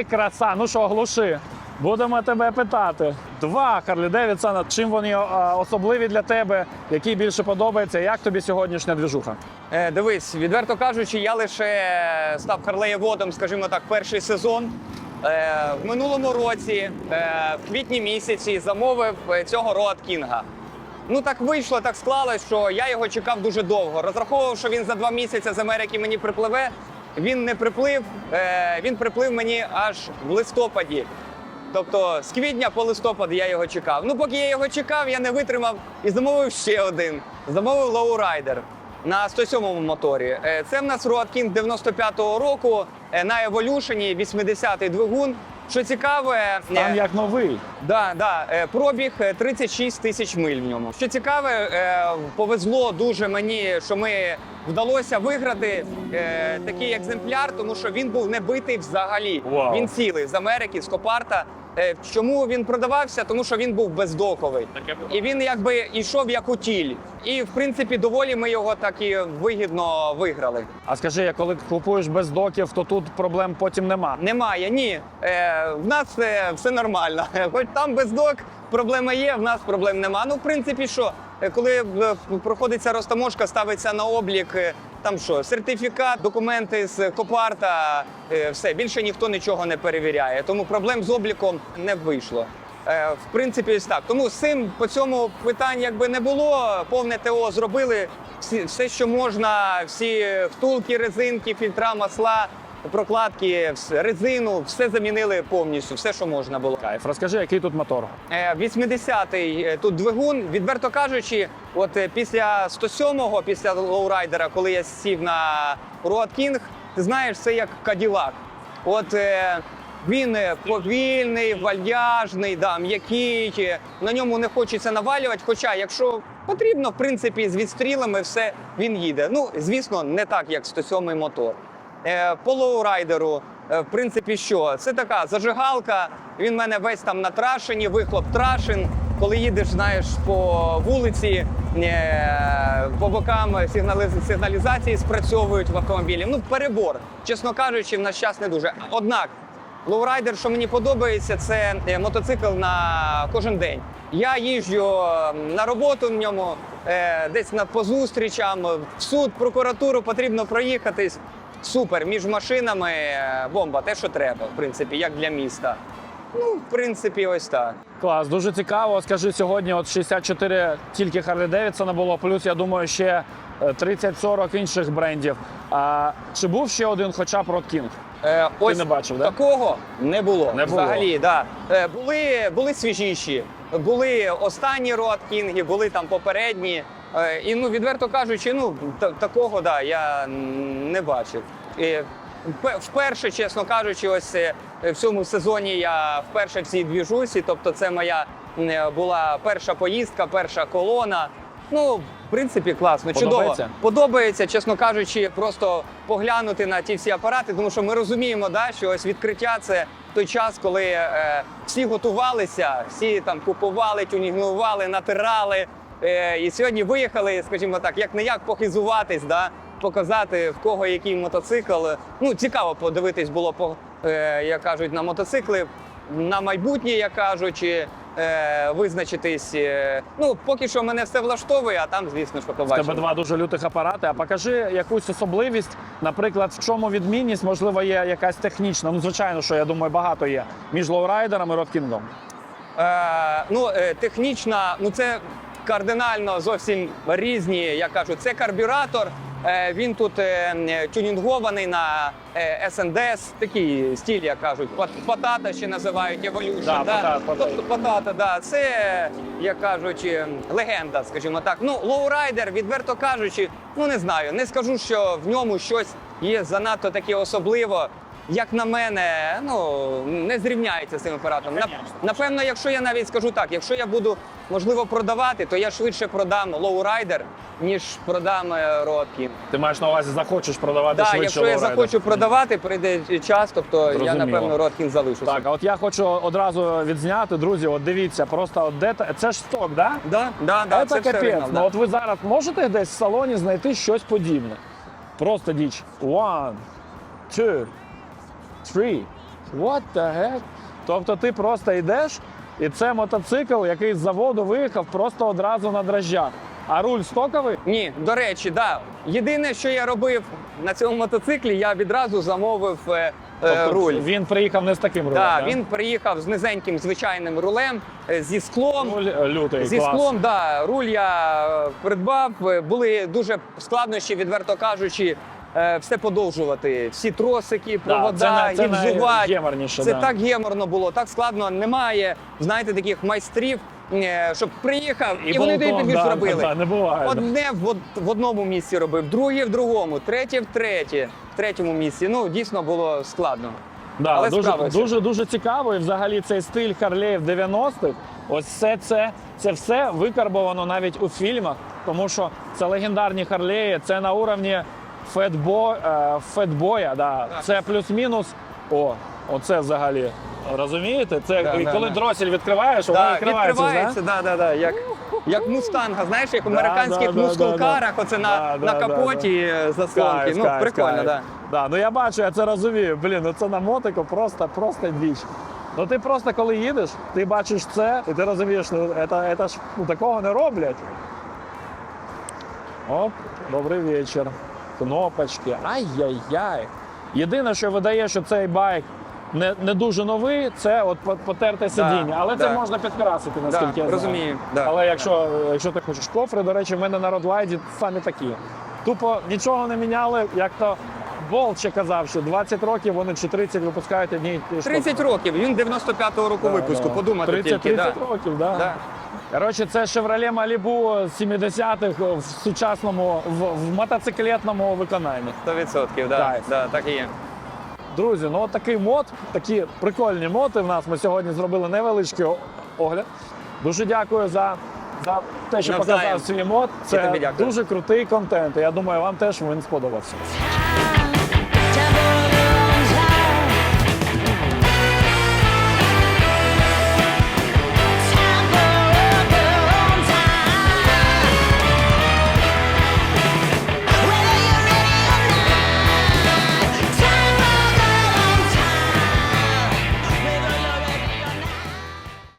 Ай, краса! Ну що, глуши. Будемо тебе питати. Два Харлі Девідсона. Чим вони особливі для тебе? Який більше подобається? Як тобі сьогоднішня двіжуха? Е, дивись, відверто кажучи, я лише став харлеєводом, скажімо так, перший сезон. Е, в минулому році, е, в квітні місяці, замовив е, цього Роад Кінга. Ну так вийшло, так склалось, що я його чекав дуже довго. Розраховував, що він за два місяці з Америки мені припливе. Він не приплив, е, він приплив мені аж в листопаді. Тобто з квітня по листопад я його чекав. Ну, поки я його чекав, я не витримав і замовив ще один. Замовив лоурайдер на 107-му моторі. Е, Це в нас Road King 95-го року е, на Evolution 80-й двигун. Що цікаве, Там е, як новий. Да, да, е, пробіг е, 36 тисяч миль в ньому. Що цікаве, е, повезло дуже мені, що ми вдалося виграти е, такий екземпляр, тому що він був не битий взагалі. Вау. Він цілий з Америки, з Копарта. Е, Чому він продавався? Тому що він був бездоковий. І він якби йшов як утіль. І в принципі доволі ми його так і вигідно виграли. А скажи, я коли купуєш без доків, то тут проблем потім нема. Немає, ні. Е, в нас е, все нормально. Хоч там без док проблема є, в нас проблем нема. Ну, в принципі, що, е, коли проходиться розтаможка, ставиться на облік, там що, сертифікат, документи з Копарта, е, все, більше ніхто нічого не перевіряє. Тому проблем з обліком не вийшло. Е, В принципі, ось так. Тому з цим по цьому питань якби не було. Повне ТО зробили всі, все, що можна, всі втулки, резинки, фільтра, масла прокладки, резину, все замінили повністю, все, що можна було. Кайф, розкажи, який тут мотор. Е, 80-й е, тут двигун. Відверто кажучи, от е, після 107-го, після лоурайдера, коли я сів на Road King, ти знаєш, це як Каділак. От е, він е, повільний, вальяжний, да, м'який. е, На ньому не хочеться навалювати. Хоча, якщо потрібно, в принципі, з відстрілами все він їде. Ну, звісно, не так, як 107-й мотор. Е, по лоурайдеру, е, в принципі, що? Це така зажигалка. Він в мене весь там на трашені, вихлоп трашин. Коли їдеш, знаєш, по вулиці, е, по бокам сигналізації спрацьовують в автомобілі. Ну, перебор. Чесно кажучи, в наш час не дуже. Однак, лоурайдер, що мені подобається, це мотоцикл на кожен день. Я їжджу на роботу в ньому, десь на по зустрічам, в суд, прокуратуру потрібно проїхатись. Супер, між машинами е, бомба, те, що треба, в принципі, як для міста. Ну, в принципі, ось так. Клас, дуже цікаво. Скажи, сьогодні от 64 тільки Харлі Девідсона було, плюс, я думаю, ще е, 30-40 інших брендів. А чи був ще один хоча б King? Е, ось не бачив, да? такого не було. Не було. Взагалі, да. Е, були, були свіжіші, були останні Road King, були там попередні. Е, і ну, відверто кажучи, ну та- такого да, я не бачив. І, вперше, чесно кажучи, ось е, в цьому сезоні я вперше в цій двіжусі. Тобто, це моя е, була перша поїздка, перша колона. Ну, в принципі, класно, чудово. Подобається? Подобається, чесно кажучи, просто поглянути на ті всі апарати, тому що ми розуміємо, да, що ось відкриття це той час, коли е, всі готувалися, всі там купували, тюнінгували, натирали. Е, і сьогодні виїхали, скажімо так, як не як похизуватись, да, показати в кого який мотоцикл. Ну, цікаво подивитись було по, е, як кажуть, на мотоцикли на майбутнє, як кажуть. і, Е, визначитись. Ну, поки що мене все влаштовує, а там, звісно, що В побачимо. тебе два дуже лютих апарати. А покажи якусь особливість, наприклад, в чому відмінність, можливо, є якась технічна. Ну, звичайно, що я думаю, багато є між лоурайдером і King'ом. Е, ну, технічна, ну це кардинально зовсім різні, я кажу. Це карбюратор. Е, він тут е, е, тюнінгований на е, SNDS, такий стиль, як кажуть, Пат- патата ще називають Evolution. Да, патат. Тобто патата, да. Це, як кажуть, е, легенда, скажімо так. Ну, лоурайдер, відверто кажучи, ну не знаю, не скажу, що в ньому щось є занадто таке особливо. Як на мене, ну не зрівняється з цим апаратом. Нап- Напевно, якщо я навіть скажу так, якщо я буду можливо продавати, то я швидше продам лоурайдер, ніж продам е, Ти маєш на увазі, захочеш продавати Так, швидше якщо я лоурайдер. захочу продавати, прийде час, тобто я Зрозуміло. напевно King залишуся. Так, а от я хочу одразу відзняти, друзі, от дивіться, просто от де та- це ж сток, да? Да, да, да, це це все капець. оригінал, Ну да. от ви зараз можете десь в салоні знайти щось подібне. Просто діч. One, two, three. What the heck? Тобто ти просто йдеш, і це мотоцикл, який з заводу виїхав просто одразу на дрожжах. А руль стоковий? Ні, до речі, да. Єдине, що я робив на цьому мотоциклі, я відразу замовив е, е, Тобто руль. Він приїхав не з таким рулем. Да, да? він приїхав з низеньким звичайним рулем, е, зі склом. Руль е, лютий. Зі клас. склом, да, руль я придбав. Були дуже складнощі, відверто кажучи, все подовжувати. Всі тросики, Да, провода, це на- це гіпсувати. найгеморніше, Це да. так геморно було, так складно. Немає, знаєте, таких майстрів, е, щоб приїхав і, вони болтон, тобі да, зробили. да, не буває. да. Одне в, в одному місці робив, друге в другому, третє в третє, в третьому місці. Ну, дійсно було складно. Да, Але дуже, дуже дуже цікаво. І взагалі цей стиль Харлеїв 90-х, ось все це, це все викарбовано навіть у фільмах, тому що це легендарні Харлеї, це на уровні фетбо, е, фетбоя. Да. Це плюс-мінус. О, оце взагалі. Розумієте? Це Да, і да, коли да. дросель відкриваєш, вона Так, відкривається. відкривається, да, да, да, як, як мустанга, знаєш, як в американських да, да, мускулкарах, да, оце да. на, Да, на капоті е, заслонки. Кайф, ну, кайф, прикольно, кайф. Да. Да, ну я бачу, я це розумію. Блін, ну це на мотику просто, просто діч. Ну ти просто коли їдеш, ти бачиш це, і ти розумієш, ну це, це ж ну, такого не роблять. Оп, добрий вечір. Кнопочки. Ай-яй-яй. Єдине, що видає, що цей байк не, не дуже новий, це от потерте сидіння. Але це можна підкрасити, наскільки Да, я знаю. розумію, да. Але якщо, якщо ти хочеш кофри, до речі, в мене на Родлайді самі такі. Тупо нічого не міняли, як то Болт ще казав, що 20 років вони чи 30 випускають одні й 30 років, він 95-го року Да, випуску, да. подумати 30, тільки. 30 Да. років, да. Да. Коротше, це Chevrolet Malibu з 70-х в сучасному, в, в мотоциклетному виконанні. 100%, да, Кайф. да, так і є. Друзі, ну от такий мод, такі прикольні моти в нас. Ми сьогодні зробили невеличкий огляд. Дуже дякую за, за те, що Навзаєм. показав свій мод. Це тобі дякую. дуже крутий контент. Я думаю, вам теж він сподобався.